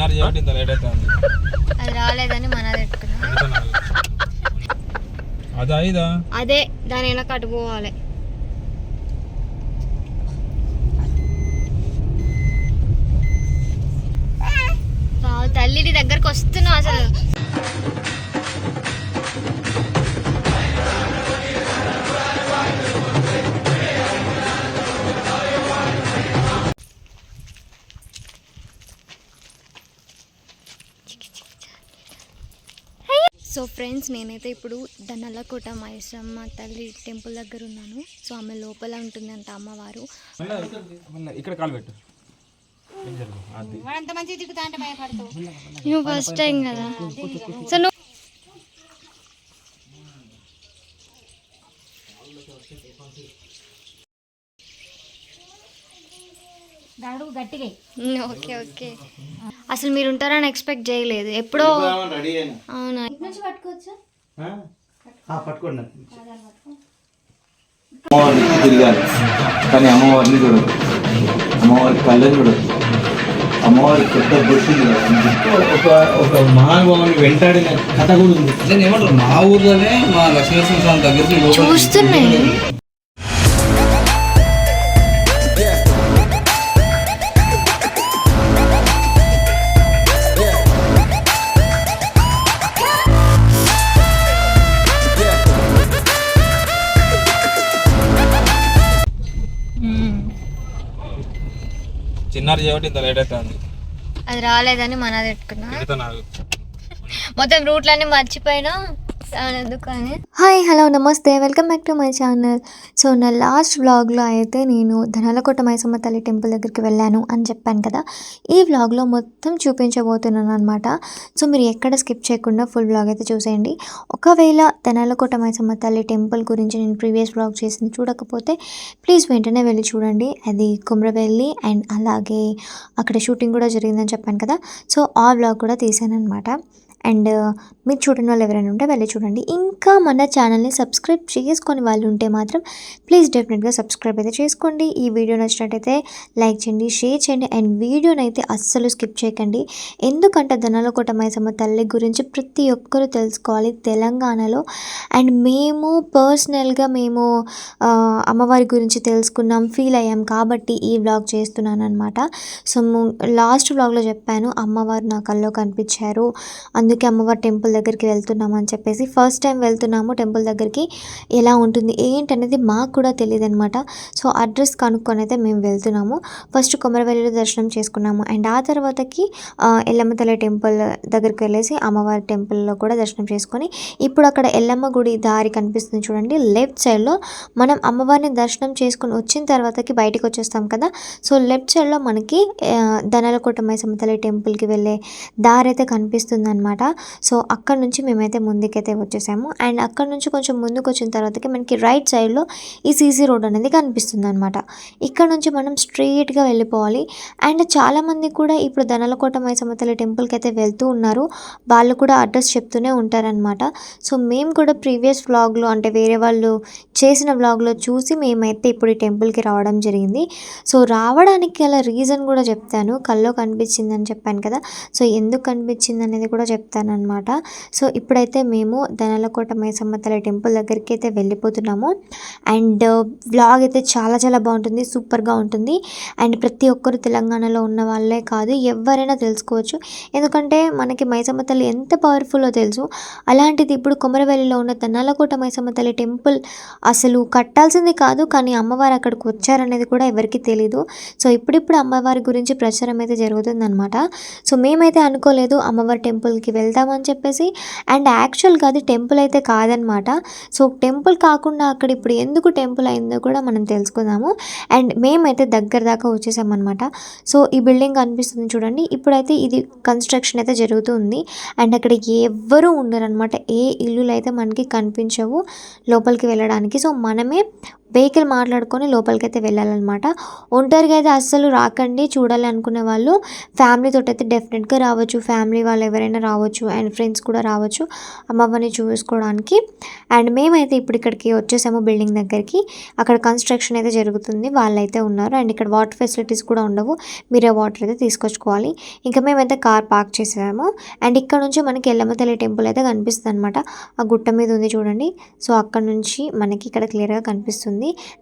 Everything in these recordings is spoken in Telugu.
చిన్నారు చేయబట్టి ఇంత లేట్ అవుతుంది. అది రాలేదని మన పెట్టుకున్నాం. అదా ఇదా? అదే దాని వెనక అటు పోవాలి. వావ్, తల్లి నీ దగ్గరకు వస్తున్నావు అసలు. సో ఫ్రెండ్స్ నేనైతే ఇప్పుడు దనలకోట మైసమ్మ తల్లి టెంపుల్ దగ్గర ఉన్నాను. సో ఆమె లోపల ఉంటుంది అంట అమ్మవారు ఇక్కడ కాలు పెట్టు. నువ్వు ఫస్ట్ టైం కదా. సో నువ్వు ఓకే ఓకే. అసలు మీరు ఉంటారని ఎక్స్పెక్ట్ చేయలేదు. ఎప్పుడో రెడీ అయినా అవునా పట్టుకోండి తిరగాలి. కానీ అమ్మవారిని చూడదు అమ్మవారి కళ్ళని చూడదు అమ్మవారి పెద్ద బొట్టు ఒక ఒక మహానుభావుని వెంటాడిన కథ కూడా ఉంది. నేను ఏమంటారు మా ఊర్లోనే మా లక్ష్మీనరసింహ స్వామి దగ్గరికి చూస్తున్నాయి. చిన్నారు చేయబట్టి ఇంత లేట్ అవుతుంది. అది రాలేదని మన పెట్టుకున్నా. నాకు మొత్తం రూట్లన్నీ మర్చిపోయినా హాయ్ హలో నమస్తే. Welcome back to my channel. So నా లాస్ట్ వ్లాగ్లో అయితే నేను ధనాలకోట మైసమ్మ తల్లి టెంపుల్ దగ్గరికి వెళ్ళాను అని చెప్పాను కదా. ఈ వ్లాగ్లో మొత్తం చూపించబోతున్నాను అనమాట సో మీరు ఎక్కడ స్కిప్ చేయకుండా ఫుల్ వ్లాగ్ అయితే చూసేయండి. ఒకవేళ ధనాలకోట మైసమ్మ తల్లి టెంపుల్ గురించి నేను ప్రీవియస్ వ్లాగ్ చేసింది చూడకపోతే ప్లీజ్ వెంటనే వెళ్ళి చూడండి. అది కుమ్రవెల్లి అండ్ అలాగే అక్కడ షూటింగ్ కూడా జరిగిందని చెప్పాను కదా. సో ఆ వ్లాగ్ కూడా తీసాను అనమాట అండ్ మీరు చూడని వాళ్ళు ఎవరైనా ఉంటే వెళ్ళి చూడండి. ఇంకా మన ఛానల్ని సబ్స్క్రైబ్ చేసుకొని వాళ్ళు ఉంటే మాత్రం ప్లీజ్ డెఫినెట్గా సబ్స్క్రైబ్ అయితే చేసుకోండి. ఈ వీడియో నచ్చినట్టయితే లైక్ చేయండి షేర్ చేయండి అండ్ వీడియోని అయితే అస్సలు స్కిప్ చేయకండి. ఎందుకంటే ధనలకోట మైసమ్మ తల్లి గురించి ప్రతి ఒక్కరూ తెలుసుకోవాలి తెలంగాణలో. అండ్ మేము పర్సనల్గా మేము అమ్మవారి గురించి తెలుసుకున్నాం ఫీల్ అయ్యాం కాబట్టి ఈ వ్లాగ్ చేస్తున్నాను అనమాట సో లాస్ట్ వ్లాగ్లో చెప్పాను అమ్మవారు నా కల్లో కనిపించారు. అందుకే అమ్మవారి టెంపుల్ దగ్గరికి వెళ్తున్నాము అని చెప్పేసి ఫస్ట్ టైం వెళ్తున్నాము టెంపుల్ దగ్గరికి. ఎలా ఉంటుంది ఏంటి అనేది మాకు కూడా తెలియదు అనమాట సో అడ్రస్ కనుక్కొని అయితే మేము వెళ్తున్నాము. ఫస్ట్ కొమరవెల్లిలో దర్శనం చేసుకున్నాము. అండ్ ఆ తర్వాతకి ఎల్లమ్మతల్లి ఎల్లమ్మ తల్లి టెంపుల్ దగ్గరికి వెళ్ళేసి అమ్మవారి టెంపుల్లో కూడా దర్శనం చేసుకొని ఇప్పుడు అక్కడ ఎల్లమ్మ గుడి దారి కనిపిస్తుంది చూడండి. లెఫ్ట్ సైడ్లో మనం అమ్మవారిని దర్శనం చేసుకొని వచ్చిన తర్వాతకి బయటకు వచ్చేస్తాం కదా. సో లెఫ్ట్ సైడ్లో మనకి ఆ, ధనలకోట మైసమ్మ తల్లి టెంపుల్కి వెళ్ళే దారి అయితే కనిపిస్తుంది అనమాట సో అక్కడ నుంచి మేమైతే ముందుకైతే వచ్చేసాము. అండ్ అక్కడ నుంచి కొంచెం ముందుకు వచ్చిన తర్వాతకి మనకి రైట్ సైడ్లో ఈ సీసీ రోడ్ అనేది కనిపిస్తుంది అనమాట ఇక్కడ నుంచి మనం స్ట్రెయిట్గా వెళ్ళిపోవాలి. అండ్ చాలామంది కూడా ఇప్పుడు ధనలకోట మైసమ్మ టెంపుల్కి అయితే వెళ్తూ ఉన్నారు. వాళ్ళు కూడా అడ్రస్ చెప్తూనే ఉంటారనమాట సో మేము కూడా ప్రీవియస్ వ్లాగ్లో అంటే వేరే వాళ్ళు చేసిన వ్లాగ్లో చూసి మేమైతే ఇప్పుడు ఈ టెంపుల్కి రావడం జరిగింది. సో రావడానికి గల రీజన్ కూడా చెప్తాను. కల్లో కనిపించిందని చెప్పాను కదా. సో ఎందుకు కనిపించింది అనేది కూడా చెప్తాను. అనమాట సో ఇప్పుడైతే మేము దనలకోట మైసమ్మ తల్లి టెంపుల్ దగ్గరికి అయితే వెళ్ళిపోతున్నాము. అండ్ uh, వ్లాగ్ అయితే చాలా చాలా బాగుంటుంది సూపర్గా ఉంటుంది. అండ్ ప్రతి ఒక్కరు తెలంగాణలో ఉన్న వాళ్ళే కాదు ఎవరైనా తెలుసుకోవచ్చు. ఎందుకంటే మనకి మైసమ్మ తల్లి ఎంత పవర్ఫుల్లో తెలుసు. అలాంటిది ఇప్పుడు కొమరవెల్లిలో ఉన్న తన్నాలకోట మైసమ్మ తల్లి టెంపుల్ అసలు కట్టాల్సింది కాదు కానీ అమ్మవారు అక్కడికి వచ్చారనేది కూడా ఎవరికి తెలీదు. సో ఇప్పుడిప్పుడు అమ్మవారి గురించి ప్రచారం అయితే జరుగుతుందన్నమాట. సో మేమైతే అనుకోలేదు అమ్మవారి టెంపుల్కి వెళ్దామని చెప్పేసి అండ్ యాక్చువల్గా అది టెంపుల్ అయితే కాదనమాట. సో టెంపుల్ కాకుండా అక్కడ ఇప్పుడు ఎందుకు టెంపుల్ అయిందో కూడా మనం తెలుసుకుందాము. అండ్ మేమైతే దగ్గర దాకా వచ్చేసామన్నమాట సో ఈ బిల్డింగ్ కనిపిస్తుంది చూడండి. ఇప్పుడైతే ఇది కన్స్ట్రక్షన్ అయితే జరుగుతుంది. అండ్ అక్కడ ఎవ్వరూ ఉండరనమాట. ఏ ఇల్లులు అయితే మనకి కనిపించవు లోపలికి వెళ్ళడానికి. సో మనమే వెహికల్ మాట్లాడుకొని లోపలికి అయితే వెళ్ళాలన్నమాట. ఒంటరిగా అయితే అస్సలు రాకండి చూడాలి అనుకునే వాళ్ళు. ఫ్యామిలీతో అయితే డెఫినెట్గా రావచ్చు. ఫ్యామిలీ వాళ్ళు ఎవరైనా రావచ్చు అండ్ ఫ్రెండ్స్ కూడా రావచ్చు అమ్మవ్వని చూసుకోవడానికి. అండ్ మేమైతే ఇప్పుడు ఇక్కడికి వచ్చేసాము బిల్డింగ్ దగ్గరికి. అక్కడ కన్స్ట్రక్షన్ అయితే జరుగుతుంది. వాళ్ళైతే ఉన్నారు. అండ్ ఇక్కడ వాటర్ ఫెసిలిటీస్ కూడా ఉండవు. మీరే వాటర్ అయితే తీసుకొచ్చుకోవాలి. ఇంకా మేమైతే కార్ పార్క్ చేసాము. అండ్ ఇక్కడ నుంచి మనకి ఎల్లమ్మ తల్లి టెంపుల్ అయితే కనిపిస్తుంది అనమాట ఆ గుట్ట మీద ఉంది చూడండి. సో అక్కడ నుంచి మనకి ఇక్కడ క్లియర్గా కనిపిస్తుంది.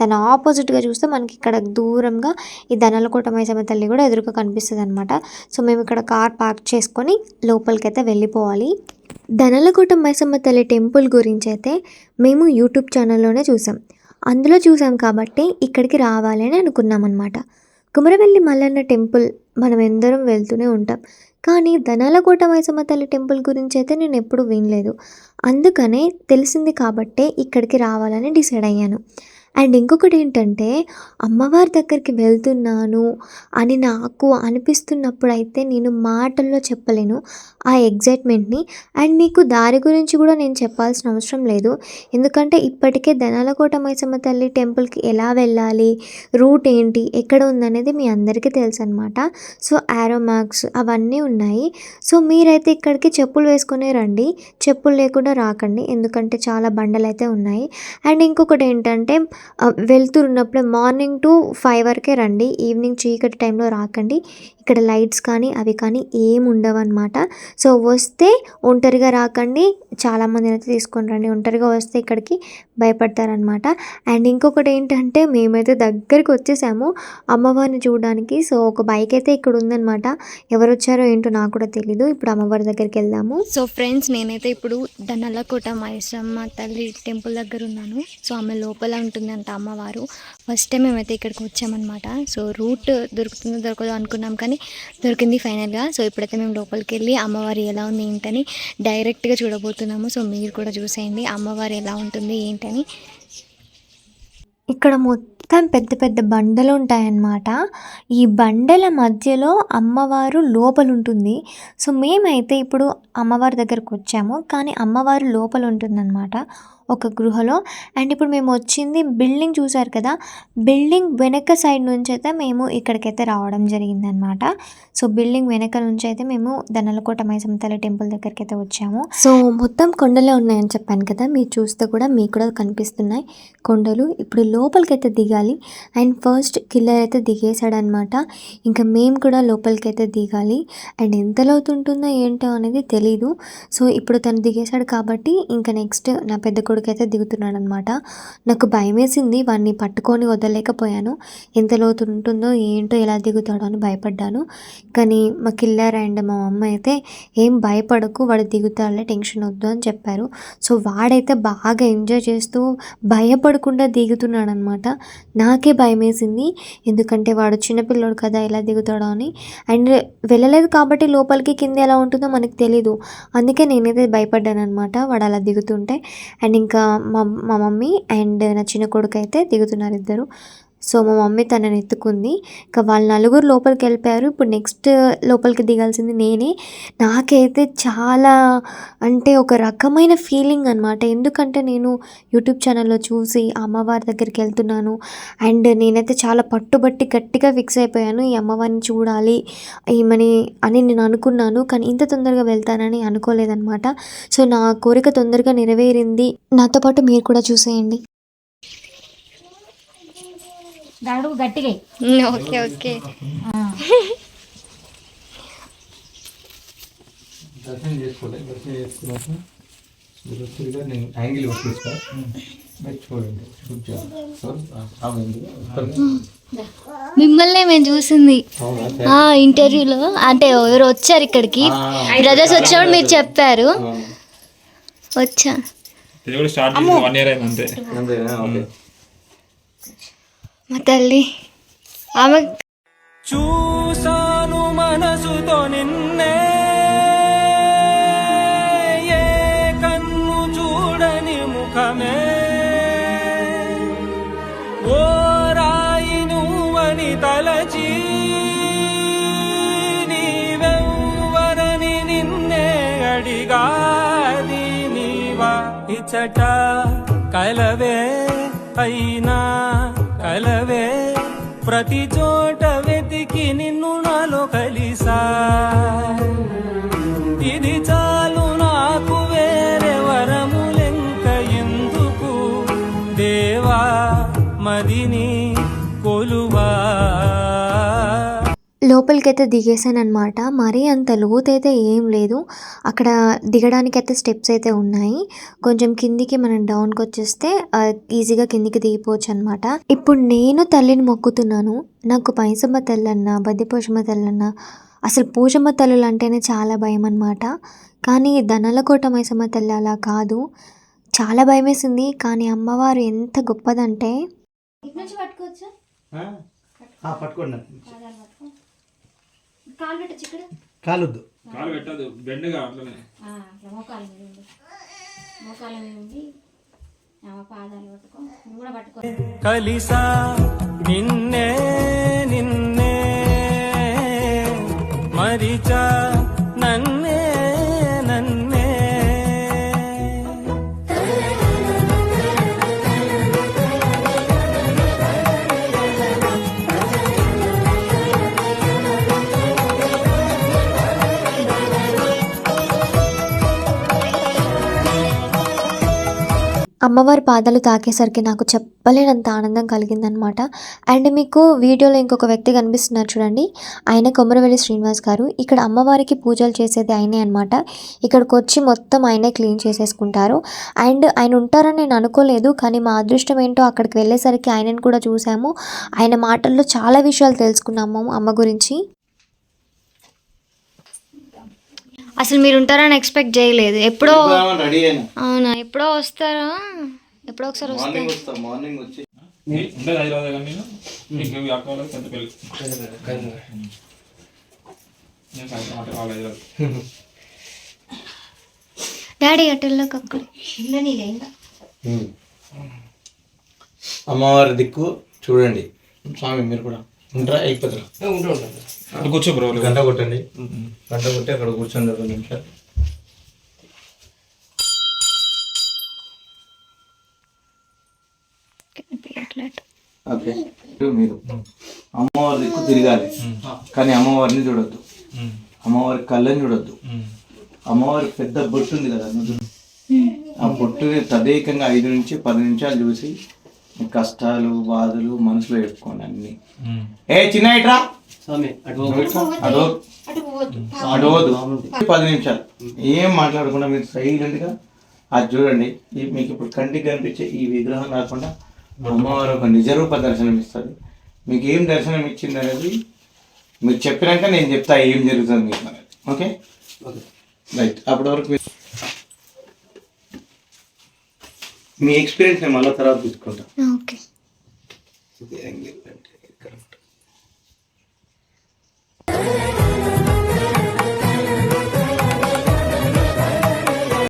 దాని ఆపోజిట్గా చూస్తే మనకి ఇక్కడ దూరంగా ఈ దనలకోట మైసమ్మ తల్లి కూడా ఎదురుగా కనిపిస్తుంది అనమాట సో మేము ఇక్కడ కార్ పార్క్ చేసుకొని లోపలికి అయితే వెళ్ళిపోవాలి. ధనలకోట మైసమ్మ తల్లి టెంపుల్ గురించి అయితే మేము యూట్యూబ్ ఛానల్లోనే చూసాం. అందులో చూసాం కాబట్టి ఇక్కడికి రావాలని అనుకున్నాం అనమాట కుమరవెల్లి మల్లన్న టెంపుల్ మనం ఎందరం వెళ్తూనే ఉంటాం. కానీ ధనాలకోట మైసమ్మ తల్లి టెంపుల్ గురించి అయితే నేను ఎప్పుడూ వినలేదు. అందుకనే తెలిసింది కాబట్టే ఇక్కడికి రావాలని డిసైడ్ అయ్యాను. అండ్ ఇంకొకటి ఏంటంటే అమ్మవారి దగ్గరికి వెళ్తున్నాను అని నాకు అనిపిస్తున్నప్పుడు అయితే నేను మాటల్లో చెప్పలేను ఆ ఎగ్జైట్మెంట్ని. అండ్ మీకు దారి గురించి కూడా నేను చెప్పాల్సిన అవసరం లేదు. ఎందుకంటే ఇప్పటికే ధనాలకోట మైసమ్మ తల్లి టెంపుల్కి ఎలా వెళ్ళాలి రూట్ ఏంటి ఎక్కడ ఉందనేది మీ అందరికీ తెలుసు అనమాట సో ఆరో మార్క్స్ అవన్నీ ఉన్నాయి. సో మీరైతే ఇక్కడికి చెప్పులు వేసుకునే రండి. చెప్పులు లేకుండా రాకండి. ఎందుకంటే చాలా బండలు అయితే ఉన్నాయి. అండ్ ఇంకొకటి ఏంటంటే ఆ, మార్నింగ్ టు ఫైవ్ వరకే రండి. ఈవినింగ్ చీకటి టైంలో రాకండి. ఇక్కడ లైట్స్ కానీ అవి కానీ ఏం ఉండవన్నమాట. సో వస్తే ఒంటరిగా రాకండి. చాలామంది అయితే తీసుకొని రండి. ఒంటరిగా వస్తే ఇక్కడికి భయపడతారనమాట అండ్ ఇంకొకటి ఏంటంటే మేమైతే దగ్గరికి వచ్చేసాము అమ్మవారిని చూడడానికి. సో ఒక బైక్ అయితే ఇక్కడ ఉందన్నమాట. ఎవరు వచ్చారో ఏంటో నాకు కూడా తెలీదు. ఇప్పుడు అమ్మవారి దగ్గరికి వెళ్దాము. సో ఫ్రెండ్స్ నేనైతే ఇప్పుడు దనలకోట మైసమ్మ తల్లి టెంపుల్ దగ్గర ఉన్నాను. సో ఆమె లోపల ఉంటుంది. ఉంటుందంట అమ్మవారు. ఫస్ట్ టైం మేమైతే ఇక్కడికి వచ్చామన్నమాట. సో రూట్ దొరుకుతుందో దొరకదో అనుకున్నాం కానీ దొరికింది ఫైనల్గా సో ఇప్పుడైతే మేము లోపలికి వెళ్ళి అమ్మవారి ఎలా ఉంది ఏంటని డైరెక్ట్గా చూడబోతున్నాము. సో మీరు కూడా చూసేయండి అమ్మవారు ఎలా ఉంటుంది ఏంటని. ఇక్కడ మొత్తం పెద్ద పెద్ద బండలు ఉంటాయన్నమాట. ఈ బండల మధ్యలో అమ్మవారు లోపల ఉంటుంది సో మేమైతే ఇప్పుడు అమ్మవారి దగ్గరకు వచ్చాము. కానీ అమ్మవారు లోపల ఉంటుందన్నమాట ఒక గృహలో. అండ్ ఇప్పుడు మేము వచ్చింది బిల్డింగ్ చూసారు కదా బిల్డింగ్ వెనక సైడ్ నుంచి అయితే మేము ఇక్కడికైతే రావడం జరిగిందనమాట సో బిల్డింగ్ వెనక నుంచి అయితే మేము దనలకోట మైసమ్మ తల్లి టెంపుల్ దగ్గరికి అయితే వచ్చాము. సో మొత్తం కొండలే ఉన్నాయని చెప్పాను కదా మీరు చూస్తే కూడా మీకు కూడా కనిపిస్తున్నాయి కొండలు. ఇప్పుడు లోపలికి అయితే దిగాలి. అండ్ ఫస్ట్ కిల్లర్ అయితే దిగేశాడనమాట ఇంకా మేము కూడా లోపలికి అయితే దిగాలి. అండ్ ఎంత లోతుంటుందో ఏంటో అనేది తెలీదు. సో ఇప్పుడు తను దిగేశాడు కాబట్టి ఇంకా నెక్స్ట్ నా పెద్ద కొడుకు అయితే దిగుతున్నాడు అనమాట నాకు భయం వేసింది వాడిని పట్టుకొని వదలలేకపోయాను. ఎంత లోతు ఉంటుందో ఏంటో ఎలా దిగుతాడో అని భయపడ్డాను. కానీ మా కిల్లర్ అండ్ మా అమ్మ అయితే ఏం భయపడకు వాడు దిగుతాడులే టెన్షన్ వద్దు అని చెప్పారు. సో వాడైతే బాగా ఎంజాయ్ చేస్తూ భయపడకుండా దిగుతున్నాడు అనమాట నాకే భయం వేసింది ఎందుకంటే వాడు చిన్నపిల్లోడు కదా ఎలా దిగుతాడో అని. అండ్ వెళ్ళలేదు కాబట్టి లోపలికి కింద ఎలా ఉంటుందో మనకు తెలీదు. అందుకే నేనైతే భయపడ్డాను అనమాట వాడు అలా దిగుతుంటే. అండ్ ఇంకా మా మా మమ్మీ అండ్ నా చిన్న కొడుకు అయితే దిగుతున్నారు ఇద్దరు. సో మా మమ్మీ తనని ఎత్తుకుంది. ఇంకా వాళ్ళు నలుగురు లోపలికి వెళ్ళిపోయారు. ఇప్పుడు నెక్స్ట్ లోపలికి దిగాల్సింది నేనే. నాకైతే చాలా అంటే ఒక రకమైన ఫీలింగ్ అనమాట ఎందుకంటే నేను యూట్యూబ్ ఛానల్లో చూసి అమ్మవారి దగ్గరికి వెళ్తున్నాను. అండ్ నేనైతే చాలా పట్టుబట్టి గట్టిగా ఫిక్స్ అయిపోయాను. ఈ అమ్మవారిని చూడాలి ఈమెని అని నేను అనుకున్నాను. కానీ ఇంత తొందరగా వెళ్తానని అనుకోలేదన్నమాట. సో నా కోరిక తొందరగా నెరవేరింది. నాతో పాటు మీరు కూడా చూసేయండి. దాడు గట్టిగా ఓకే ఓకే. దర్శనం చేసుకోవాలి దర్శనం చేసుకున్నాక తిరిగా నేను యాంగిల్ మీరు చూడండి. మిమ్మల్ని మేము చూసింది? ఆ ఇంటర్వ్యూలో అంటే ఎవరు వచ్చారు ఇక్కడికి? బ్రదర్స్ వచ్చినప్పుడు మీరు చెప్పారు. వచ్చా. స్టార్ట్ వన్ ఇయర్ అయింది అంతే. అంతేనా? ఓకే. మా తల్లి ఆమె చూసాను మనసుతో నిన్నే ఏ కన్ను చూడని ముఖమే. ఓ రాయి నువ్వని తలచి నీవెవ్వరని నిన్నే అడిగాది నీవా ఇచ్చట కలవే అయినా. కలవే ప్రతి చోట వెతికి నిన్ను నాలో కలిసా. ఇది చాలు లోపలికైతే దిగేసాను అనమాట మరీ అంత లోతైతే ఏం లేదు. అక్కడ దిగడానికైతే స్టెప్స్ అయితే ఉన్నాయి. కొంచెం కిందికి మనం డౌన్కి వచ్చేస్తే ఈజీగా కిందికి దిగిపోవచ్చు అనమాట ఇప్పుడు నేను తల్లిని మొక్కుతున్నాను. నాకు పైసమ్మ తల్లన్న బద్దిపోషమ్మ తల్లన్న అసలు పూజమ్మ తల్లులు అంటేనే చాలా భయం అనమాట కానీ ధనలకోట మైసమ్మ తల్లి అలా కాదు. చాలా భయం వేసింది కానీ అమ్మవారు ఎంత గొప్పదంటే పట్టుకోవచ్చు? పట్టుకోండి. కాలు పెట్టచ్చు ఇక్కడ? కాలొద్దు. కాలు పెట్టదు బెండ్గా అట్లనే. ఆ, అట్లా మోకాల మీద ఉండి. మోకాల మీద ఉండి ఆమె పాదాలు పట్టుకో. నువ్వు కూడా పట్టుకో. కలిసా నిన్నే అమ్మవారి పాదాలు తాకేసరికి నాకు చెప్పలేనంత ఆనందం కలిగిందనమాట అండ్ మీకు వీడియోలో ఇంకొక వ్యక్తి కనిపిస్తున్నారు చూడండి. ఆయన కొమరవెల్లి శ్రీనివాస్ గారు. ఇక్కడ అమ్మవారికి పూజలు చేసేది ఆయనే అనమాట ఇక్కడికి వచ్చి మొత్తం ఆయనే క్లీన్ చేసేసుకుంటారు. అండ్ ఆయన ఉంటారని నేను అనుకోలేదు కానీ మా అదృష్టం ఏంటో అక్కడికి వెళ్ళేసరికి ఆయనను కూడా చూసాము. ఆయన మాటల్లో చాలా విషయాలు తెలుసుకున్నాము అమ్మ గురించి. అసలు మీరు ఉంటారని ఎక్స్పెక్ట్ చేయలేదు. ఎప్పుడో రెడీ అయినా. అవునా? ఎప్పుడో వస్తారా? ఎప్పుడో ఒకసారి వస్తారు? మార్నింగ్ వస్తా మార్నింగ్ వచ్చి. డాడీ అటెల్లోకి అక్కడ అమ్మవారి దిక్కు చూడండి. స్వామి మీరు కూడా. ఉంటారా అయిపోతారా అక్కడ కూర్చో బ్రో గంట కొట్టండి. గంట కొట్టి అక్కడ కూర్చోండి రెండు నిమిషాలు ఓకే. మీరు అమ్మవారి దిక్కు తిరగాలి. కానీ అమ్మవారిని చూడొద్దు. అమ్మవారి కళ్ళని చూడొద్దు. అమ్మవారి పెద్ద బొట్టు ఉంది కదా. ఆ బొట్టుని తదేకంగా ఐదు నుంచి పది నిమిషాలు చూసి కష్టాలు బాధలు మనసులో పెట్టుకోండి అన్ని. ఏ చిన్న ఇట్రా పోవద్దు. పది. నిమిషాలు. ఏం మాట్లాడకుండా మీరు సైలెంట్గా అది చూడండి. మీకు ఇప్పుడు కంటికి కనిపించే ఈ విగ్రహం కాకుండా అమ్మవారు ఒక నిజరూప దర్శనం ఇస్తుంది. మీకు ఏం దర్శనం ఇచ్చింది అనేది మీరు చెప్పినాక నేను చెప్తా ఏం జరుగుతుంది మీకు అనేది. ఓకే? రైట్. అప్పటి వరకు మీరు- మీ ఎక్స్పీరియన్స్ నేను మళ్ళీ తర్వాత తీసుకుంటా. ఓకే. Yeah.